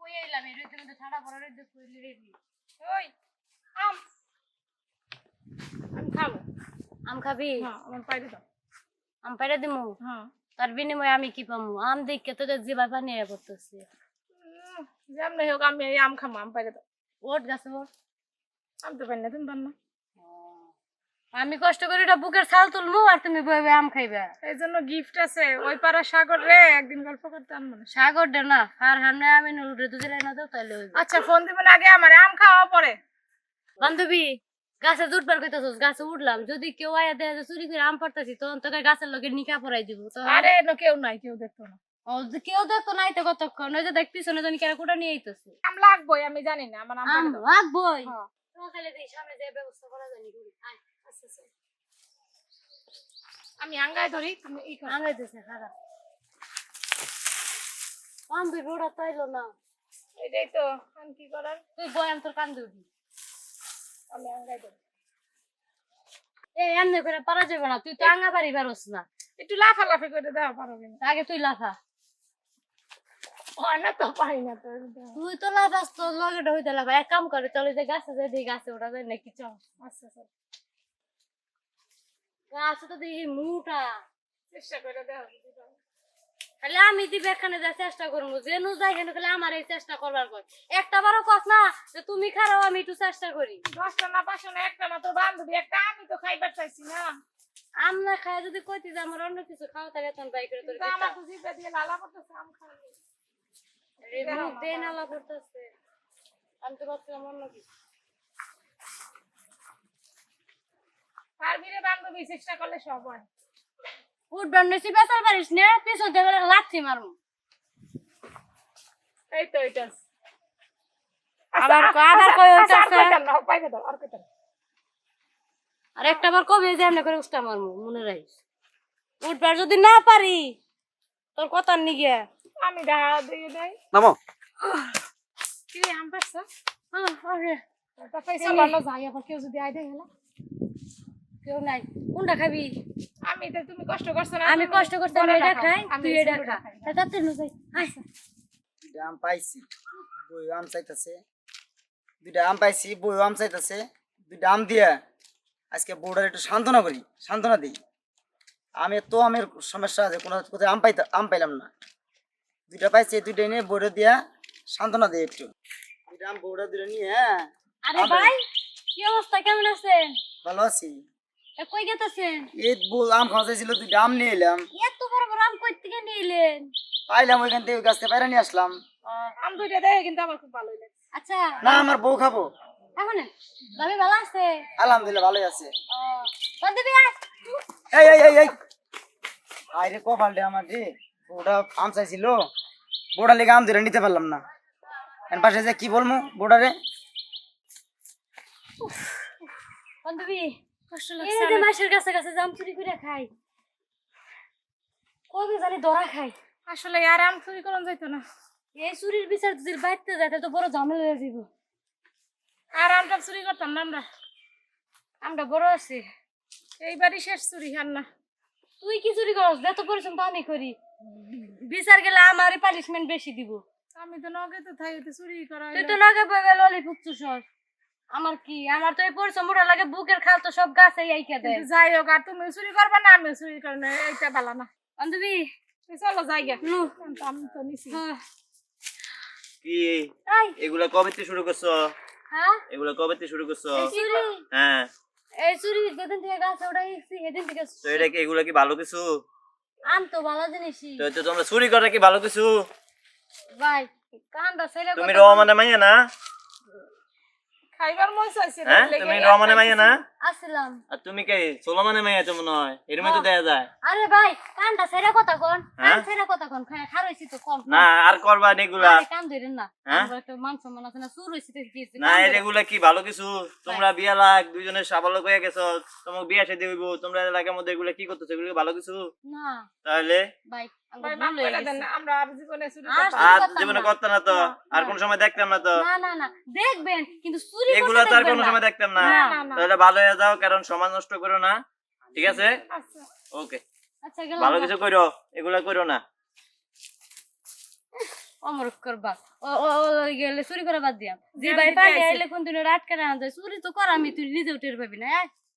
কই আইলাম এর রইতে মধ্যে ঠাড়া পড়া রইতে কইলি রেডি ওই আম। আমি খাব। আম খাবি? হ্যাঁ আমার পাইরে দাও। আম পাইরা দিমু? হ্যাঁ। তার বিনিময়ে আমি কি পামু? আম দেখে তোকে জিবা পানি করতেছে। উম, যেমনি হোক আমি আম খাব আম পাইরে দাও। ওট গাছে ওট আমি তো পারি না তুমি না। আমি কষ্ট করে এটা বুকের ছাল তুলমু আর তুমি বই বই আম খাইবা। এই জন্য গিফট আছে ওই পাড়া সাগর রে একদিন গল্প করতে আনব না সাগর দে না আর হামনে আমি নুরে দুজে না দাও তাহলে আচ্ছা ফোন দিবেন আগে আমার আম খাওয়া পরে। বান্ধবী গাছে উঠবার কইতাছস গাছে উঠলাম যদি কেউ আয়া দেয় চুরি করে আম পারতাছি তখন তোকে গাছের লগে নিকা পরাই দিব তো আরে না কেউ নাই কেউ দেখতো না। ও কেউ দেখতো নাই তো কতক্ষণ? ওই যে দেখ পিছনে জানি কেন কোটা নিয়ে আইতাছে। আম লাগবোই আমি জানি না আমার আম আম সামনে যে ব্যবস্থা করা জানি করি আয় আচ্ছা আচ্ছা আমি আঙ্গায় ধরি তুমি ই করো। আঙ্গাই দিছে খারাপ। আম বি বড় তাইলো না। এটাই তো আমি কি করার? তুই বয়াম তোর কান্দে উঠি আমি আঙ্গায় ধরি। এই এমনি করে পারা যাবে না তুই তো আঙ্গা বাড়ি পারস না। একটু লাফা লাফি করে দেওয়া পারো কিনা। আগে তুই লাফা। তো পারি না তো তুই তো লাফাস তো লগে হইতে লাফা এক কাম করে চলে যে গাছে যাই দিই গাছে ওটা যায় নাকি চল আচ্ছা গাছে তো দেখি মুটা। চেষ্টা করে দেওয়া খালি আমি দিবে এখানে যা চেষ্টা করব যে নু যাই কেন খালি আমার এই চেষ্টা করবার পর একটা বারো কস না যে তুমি খারাপ আমি একটু চেষ্টা করি। দশটা না পাঁচশো না একটা না তো বান্ধবী একটা আমি তো খাইবার চাইছি না। আম না খায় যদি কইতি যে আমার অন্য কিছু খাও তাহলে তখন বাই করে তোর আমার তো জিভে দিয়ে লালা করতেছে আম খাওয়ার মুখ দিয়ে নালা করতেছে আমি তো ভাবছিলাম অন্য কিছু পারবি রে বান্ধবী চেষ্টা করলে সব হয় উঠবার নিছি বেচার পারিস নে পিছন থেকে লাথি মারমু এই তো এটা আবার ক- আবার কই আর হইতাছে? একটা বার কবে যে এমনি করে মারমু মনে রাখিস উঠবার যদি না পারি তোর কথা নিগে আমি দেখা দিয়ে দেই। নামো। কি আম পারছ আরে। তা পয়সা ভালো যাই আবার কেউ যদি আই দেয় হেলা কেউ নাই। কোনটা খাবি? আমি তো তুমি কষ্ট করছ না আমি কষ্ট করছি আমি এটা খাই তুই এটা খা। তা তাতে নু যাই আম পাইছি বই আম চাইতেছে। দুইটা আম পাইছি বই আম চাইতেছে দুইটা আম দিয়া আজকে বউটার একটু সান্ত্বনা করি সান্ত্বনা দিই। আমি তো আমের সমস্যা আছে কোনো কোথায় আম পাইতে আম পাইলাম না। দুইটা পাইছি দুইটা নিয়ে বউটা দিয়া সান্ত্বনা দিই একটু। দুইটা আম বউটা দুইটা নিয়ে হ্যাঁ। আরে ভাই কি অবস্থা? কেমন আছেন? ভালো আছি। এ কই গেতেছেন? এই বউ আম খাওয়া চাইছিল দুইটা আম নিয়ে এলাম। এত বড় বড় আম কই থেকে নিলেন পাইলাম ওইখান থেকে ওই গাছ থেকে বাইরে নিয়ে আসলাম। আম দুইটা দেয় কিন্তু আমার খুব ভালোই লাগে। আচ্ছা। না আমার বউ খাব। এখন ভাবি ভালো আছে? আলহামদুলিল্লাহ ভালোই আছে। ও এই এই এই এই। আরে কপাল রে আমার রে। বউটা আম চাইছিল বউটা লেগে আম ধরে নিতে পারলাম না। এর পাশে যে কি বলব বান্ধবী কষ্ট এই যে মাসের কাছে কাছে জাম চুরি করে খাই। কবে জানি ধরা খাই। আসলে আর আম চুরি করন যাইতো না। এই চুরির বিচার যদি বাইতে যায় তো বড় ঝামেলা হয়ে যাব আর আমটা চুরি করতাম না আমরা। আমরা বড় আছি। এইবারই শেষ চুরি হার না। তুই কি চুরি করস যত পরিশ্রম তো আমি করি। বিচার গেলে আমারই পানিশমেন্ট বেশি দিব। আমি তো নগে তো থাই তো চুরি করা তুই তো লগে বইবে ললি ফুকছুস আমার কি? আমার তো এই পরিশ্রম মোটা লাগে বুকের খাল তো সব গাছে আইকা দেয়। কিন্তু যাই হোক আর তুমি চুরি করবা না আমি চুরি করব না এইটা ভালো না। বান্ধবী তুই চলো যাই গে। নু আমি তো নিছি। হ্যাঁ। কি? এগুলা কবে থেকে শুরু করছ? হ্যাঁ? এগুলা কবে থেকে শুরু করছ? হ্যাঁ। এই চুরি যেদিন থেকে গাছে ওটাইছি সেদিন থেকে তো এটা কি এগুলা কি ভালো কিছু? আম তো ভালো জিনিসই। তো তো তোমরা চুরি করা কি ভালো কিছু? ভাই কান্দা ছেলে তুমি রহমানের মাইয়া না? খাইবার মন চাইছে না, হ্যাঁ? তুমি রহমানের মাইয়া না? আসলাম। আর তুমি কে তো মনে হয় এরমই তো দেয়া যায়। আরে ভাই ছেড়ে কথা কোন। কান হ্যাঁ? ছেড়ে কথা কোন খায় খারইছি তো কম। না আর করবা না এগুলা। আরে কান ধরেন না। হ্যাঁ? আমার একটা মান সম্মান আছে না চুর হইছে তো কি না কান এগুলা কি ভালো কিছু? তোমরা বিয়া লাগ দুইজনের সাবালক হয়ে গেছো তোমাকে বিয়া সাথে হইব। তোমরা এলাকার মধ্যে এগুলা কি করতেছো? এগুলো ভালো কিছু? না। তাহলে? ভাই। তো? কোন দেখতাম না তো? না না না। দেখবেন কিন্তু চুরি এগুলা করতে তো আর কোনো সময় দেখতাম না। তাহলে ভালো হয়ে যাও কারণ সমাজ নষ্ট করো না। ঠিক আছে? আচ্ছা। ওকে আচ্ছা ভালো কিছু করো এগুলা করো না। অমরক্ষর করবা। ও ও ও গেলে চুরি করা বাদ দিয়া। যে ভাই পাই আইলে কোন দিনের রাত না যায়। চুরি তো করা আমি তুই নিজেও টের পাবি না